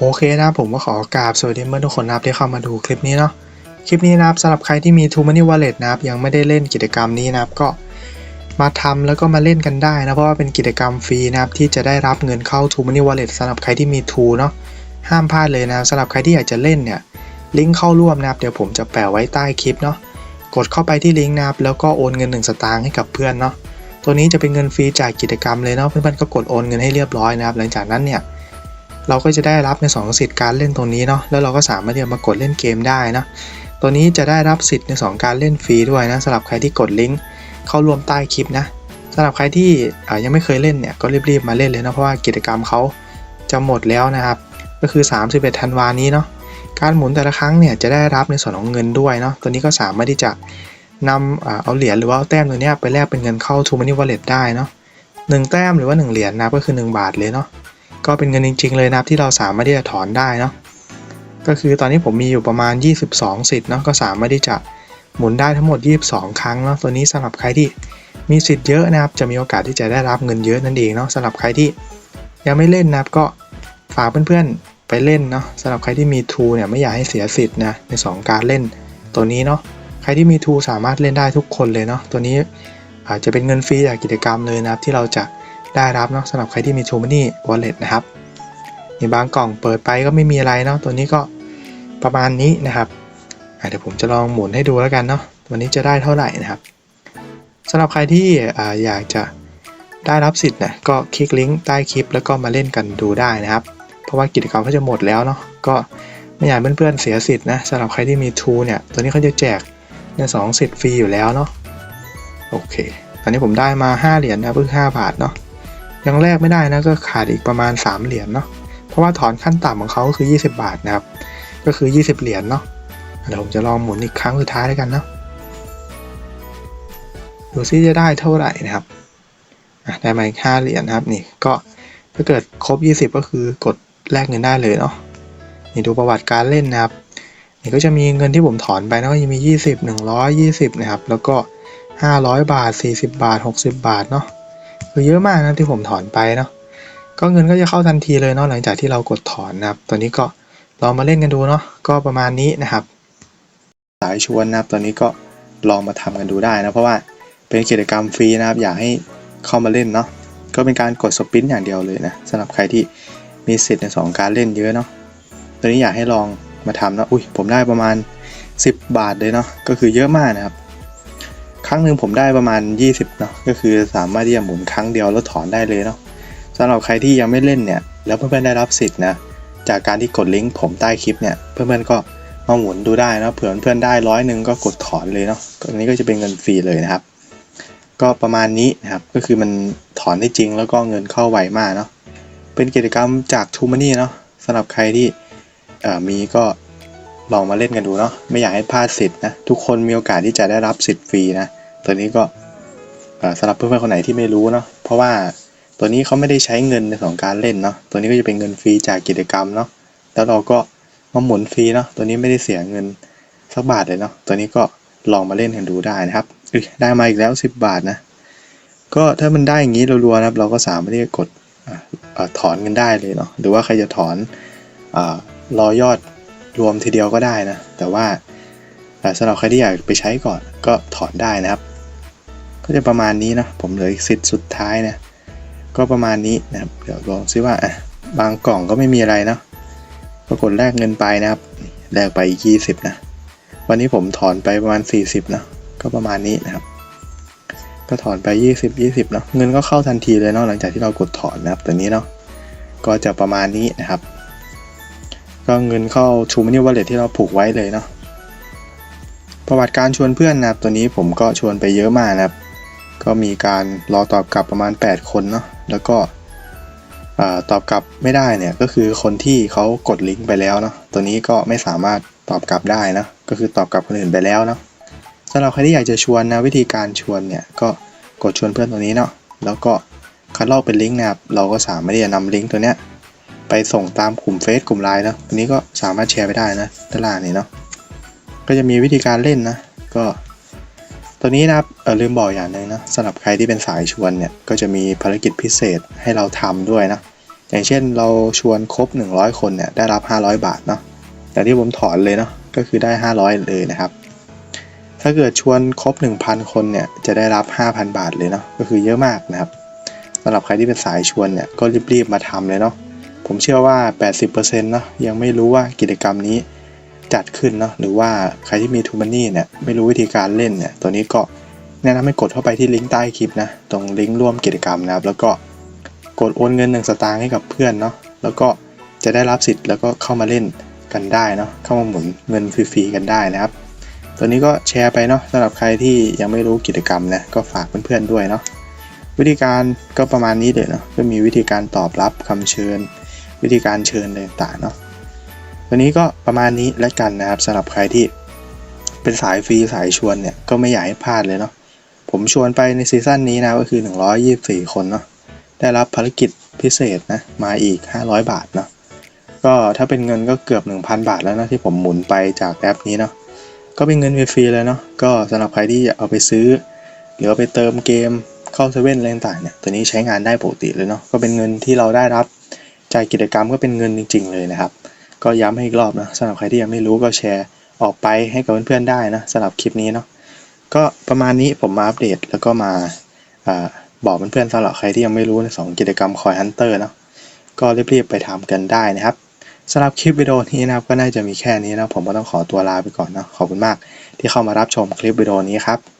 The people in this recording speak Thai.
โอเคนะผมก็ขอกราบสวัสดีเพื่อทุกคนนะครับที่เข้ามาดูคลิปนี้เนาะคลิปนี้นะครับสำหรับใครที่มี True Money Wallet นะครับยังไม่ได้เล่นกิจกรรมนี้นะครับก็มาทำแล้วก็มาเล่นกันได้นะเพราะว่าเป็นกิจกรรมฟรีนะครับที่จะได้รับเงินเข้า True Money Wallet สำหรับใครที่มี True เนาะห้ามพลาดเลยนะครับสำหรับใครที่อยากจะเล่นเนี่ยลิงก์เข้าร่วมนะครับเดี๋ยวผมจะแปะไว้ใต้คลิปเนาะกดเข้าไปที่ลิงก์นะครับแล้วก็โอนเงิน 1 สตางค์ให้กับเพื่อนเนาะตัวนี้จะเป็นเงินฟรีจากกิจกรรมเลยเนาะเพื่อนๆก็กดโอนเงินให้เรียบร้อยนะครับหลังจากนั้นเนี่ย เราก็จะได้รับใน2สิทธิ์การเล่นตรงนี้เนาะแล้วเราก็สามารถที่จะมากดเล่นเกมได้นะตัวนี้จะได้รับสิทธิ์ใน 2 การเล่นฟรีด้วยนะสำหรับใครที่กดลิงก์เข้าร่วมใต้คลิปนะสำหรับใครที่ยังไม่เคยเล่นเนี่ยก็รีบๆมาเล่นเลยนะเพราะว่ากิจกรรมเขาจะหมดแล้วนะครับ ก็คือ 31 ธันวานี้เนาะการหมุนแต่ละครั้งเนี่ยจะได้รับในส่วนของเงินด้วยเนาะตัวนี้ก็สามารถที่จะนำเอาเหรียญหรือว่าเอาแต้มตัวนี้ไปแลกเป็นเงินเข้า True Money Wallet ได้เนาะหนึ่งแต้มหรือว่าหนึ่งเหรียญนะก็คือ 1 บาทเลยเนาะ ก็เป็นเงินจริง ๆ เลยนะครับที่เราสามารถที่จะถอนได้เนาะก็คือตอนนี้ผมมีอยู่ประมาณ 22 สิทธิ์เนาะก็สามารถที่จะหมุนได้ทั้งหมด 22 ครั้งเนาะตัวนี้สำหรับใครที่มีสิทธิ์เยอะนะครับ จะมีโอกาสที่จะได้รับเงินเยอะนั่นเองเนาะสำหรับใครที่ยังไม่เล่นนะครับก็ฝากเพื่อนๆไปเล่นเนาะสำหรับใครที่มีทูเนี่ยไม่อยากให้เสียสิทธิ์นะใน2การเล่นตัวนี้เนาะใครที่มีทูสามารถเล่นได้ทุกคนเลยเนาะตัวนี้อาจจะเป็นเงินฟรีจากกิจกรรมเลยนะครับที่เราจะ ได้รับเนาะสำหรับใครที่มี True Money Wallet นะครับในบางกล่องเปิดไปก็ไม่มีอะไรเนาะตัวนี้ก็ประมาณนี้นะครับเดี๋ยวผมจะลองหมุนให้ดูแล้วกันเนาะวันนี้จะได้เท่าไหร่นะครับสำหรับใครที่ออยากจะได้รับสิทธิ์นะก็คลิกลิงก์ใต้คลิป แล้วก็มาเล่นกันดูได้นะครับ เพราะว่ากิจกรรมเขาจะหมดแล้วเนาะก็ไม่อยากเพื่อนๆเสียสิทธิ์นะสำหรับใครที่มี True เนี่ยตัวนี้เขาจะแจกในสองสิทธิ์ฟรีอยู่แล้วเนาะโอเค ตอนนี้ผมได้มา 5 เหรียญนะเพิ่ง5บาทเนาะ ยังแลกไม่ได้นะก็ขาดอีกประมาณ 3 เหรียญเนาะเพราะว่าถอนขั้นต่ำของเขาก็คือ 20 บาทนะครับ ก็คือ 20 เหรียญเนาะเดี๋ยวผมจะลองหมุนอีกครั้งสุดท้ายด้วยกันเนาะดูซิจะได้เท่าไหร่นะครับได้มาอีก5เหรียญนะครับนี่ก็ถ้าเกิดครบ 20 ก็คือกดแลกเงินได้เลยเนาะนี่ดูประวัติการเล่นนะครับนี่ก็จะมีเงินที่ผมถอนไปนะก็จะมี 20 120 นะครับ แล้วก็ 500 บาท 40 บาท 60 บาทเนาะ คือเยอะมากนะที่ผมถอนไปเนาะก็เงินก็จะเข้าทันทีเลยเนาะหลังจากที่เรากดถอนนะครับ ตอนนี้ก็ลองมาเล่นกันดูเนาะก็ประมาณนี้นะครับ สายชวนนะครับ ตอนนี้ก็ลองมาทำกันดูได้นะเพราะว่าเป็นกิจกรรมฟรีนะครับ อยากให้เข้ามาเล่นเนาะก็เป็นการกดสปินอย่างเดียวเลยนะสำหรับใครที่มีสิทธิ์ในสองการเล่นเยอะเนาะตอนนี้อยากให้ลองมาทำเนาะอุ้ยผมได้ประมาณ 10 บาทเลยเนาะก็คือเยอะมากนะครับ ครั้งหนึ่งผมได้ประมาณ 20เนาะก็คือสามารถที่จะหมุนครั้งเดียวแล้วถอนได้เลยเนาะสำหรับใครที่ยังไม่เล่นเนี่ย แล้วเพื่อนๆได้รับสิทธิ์นะจากการที่กดลิงก์ผมใต้คลิปเนี่ยเพื่อนๆก็มาหมุนดูได้นะเผื่อเพื่อนๆได้ร้อยหนึ่งก็กดถอนเลยเนาะอันนี้ก็จะเป็นเงินฟรีเลยนะครับ ก็ประมาณนี้นะครับก็คือมันถอนได้จริงแล้วก็เงินเข้าไวมากเนาะเป็นกิจกรรมจาก t ูมานี่เนาะสำหรับใครที่มีก็ลองมาเล่นกันดูเนาะไม่อยากให้พลาดสิทธิ์นะทุกคนมีโอกาสที่จะได้รับสิทธิ์ฟรีนะ ตัวนี้ก็สำหรับเพื่อนๆคนไหนที่ไม่รู้เนาะเพราะว่าตัวนี้เขาไม่ได้ใช้เงินในของการเล่นเนาะตัวนี้ก็จะเป็นเงินฟรีจากกิจกรรมเนาะแล้วเราก็มาหมุนฟรีเนาะตัวนี้ไม่ได้เสียเงินสักบาทเลยเนาะตัวนี้ก็ลองมาเล่นกันดูได้นะครับได้มาอีกแล้ว 10 บาทนะก็ถ้ามันได้อย่างนี้รัวๆนะครับ เราก็สามารถที่จะกดถอนกันได้เลยเนาะหรือว่าใครจะถอนอรอยอดรวมทีเดียวก็ได้นะแต่ว่าสำหรับใครที่อยากไปใช้ก่อนก็ถอนได้นะครับ ก็จะประมาณนี้นะผมเหลืออีกสิทธิ์สุดท้ายนะก็ประมาณนี้นะครับเดี๋ยวลองซิว่าอะบางกล่องก็ไม่มีอะไรเนาะปรากฏแลกเงินไปนะครับแลกไป20นะวันนี้ผมถอนไปประมาณ 40นะก็ประมาณนี้นะครับ ก็ถอนไป 20 20เนาะเงินก็เข้าทันทีเลยเนาะหลังจากที่เรากดถอนนะครับตัวนี้เนาะก็จะประมาณนี้นะครับ ก็เงินเข้า True Money Wallet ที่เราผูกไว้เลยเนาะประวัติการชวนเพื่อนนะครับตัวนี้ผมก็ชวนไปเยอะมากนะครับ ก็มีการรอตอบกลับประมาณ 8 คนเนาะแล้วก็ตอบกลับไม่ได้เนี่ยก็คือคนที่เขากดลิงก์ไปแล้วเนาะตัวนี้ก็ไม่สามารถตอบกลับได้นะก็คือตอบกลับคนอื่นไปแล้วเนาะสำหรับใครที่อยากจะชวนนะวิธีการชวนเนี่ยก็กดชวนเพื่อนตัวนี้เนาะแล้วก็คัดลอกเป็นลิงก์นะครับเราก็สามารถที่จะนำลิงก์ตัวเนี้ยไปส่งตามกลุ่มเฟซกลุ่มไลน์นะตัวนี้ก็สามารถแชร์ไปได้นะด้านล่างนี้เนาะก็จะมีวิธีการเล่นนะก็ ตัวนี้นะครับเออลืมบอกอย่างหนึ่งนะสำหรับใครที่เป็นสายชวนเนี่ยก็จะมีภารกิจพิเศษให้เราทำด้วยนะอย่างเช่นเราชวนครบ 100 คนเนี่ยได้รับ 500 บาทเนาะแต่ที่ผมถอนเลยเนาะก็คือได้ 500 เลยนะครับ ถ้าเกิดชวนครบ 1,000 คนเนี่ยจะได้รับ 5,000 บาทเลยเนาะก็คือเยอะมากนะครับสำหรับใครที่เป็นสายชวนเนี่ยก็รีบๆมาทำเลยเนาะผมเชื่อว่า 80%เนาะยังไม่รู้ว่ากิจกรรมนี้ จัดขึ้นเนาะหรือว่าใครที่มีทูมันนี่เนี่ยไม่รู้วิธีการเล่นเนี่ยตัวนี้ก็แนะนำให้กดเข้าไปที่ลิงก์ใต้คลิปนะตรงลิงก์ร่วมกิจกรรมนะครับ แล้วก็กดโอนเงินหนึ่งสตางค์ให้กับเพื่อนเนาะแล้วก็จะได้รับสิทธิ์แล้วก็เข้ามาเล่นกันได้เนาะเข้ามาหมุนเงินฟรีๆกันได้นะครับ ตัวนี้ก็แชร์ไปเนาะสำหรับใครที่ยังไม่รู้กิจกรรมนะก็ฝากเพื่อนๆด้วยเนาะวิธีการก็ประมาณนี้เลยเนาะก็มีวิธีการตอบรับคำเชิญ วิธีการเชิญต่างๆเนาะ วนี้ก็ประมาณนี้แล้วกันนะครับสำหรับใครที่เป็นสายฟรีสายชวนเนี่ยก็ไม่อยากให้พลาดเลยเนาะผมชวนไปในซีซั่นนี้นะก็คือ 124 คนเนาะได้รับภารกิจพิเศษนะมาอีก 500 บาทเนาะก็ถ้าเป็นเงินก็เกือบ 1,000 บาทแล้วนะที่ผมหมุนไปจากแอปนี้เนาะก็เป็นเงินฟรีเลยเนาะก็สำหรับใครที่อยากเอาไปซื้อ หรือเอาไปเติมเกมเข้าเซเว่นอะไรต่างเนี่ยตัวนี้ใช้งานได้ปกติเลยเนาะก็เป็นเงินที่เราได้รับจากกิจกรรมก็เป็นเงินจริง ๆ เลยนะครับ ก็ย้ำให้อีกรอบนะสำหรับใครที่ยังไม่รู้ก็แชร์ออกไปให้กับเพื่อนๆได้นะสำหรับคลิปนี้เนาะก็ประมาณนี้ผมมาอัปเดตแล้วก็มาอบอกเพื่อนๆสำหรับใครที่ยังไม่รู้ในสองกิจกรรมคอยฮันเตอร์เนาะก็รีบๆไปทำกันได้นะครับสำหรับคลิปวิดีโอนี้นะครับก็น่าจะมีแค่นี้นะผมก็ต้องขอตัวลาไปก่อนนะขอบคุณมากที่เข้ามารับชมคลิปวิดีโอนี้ครับ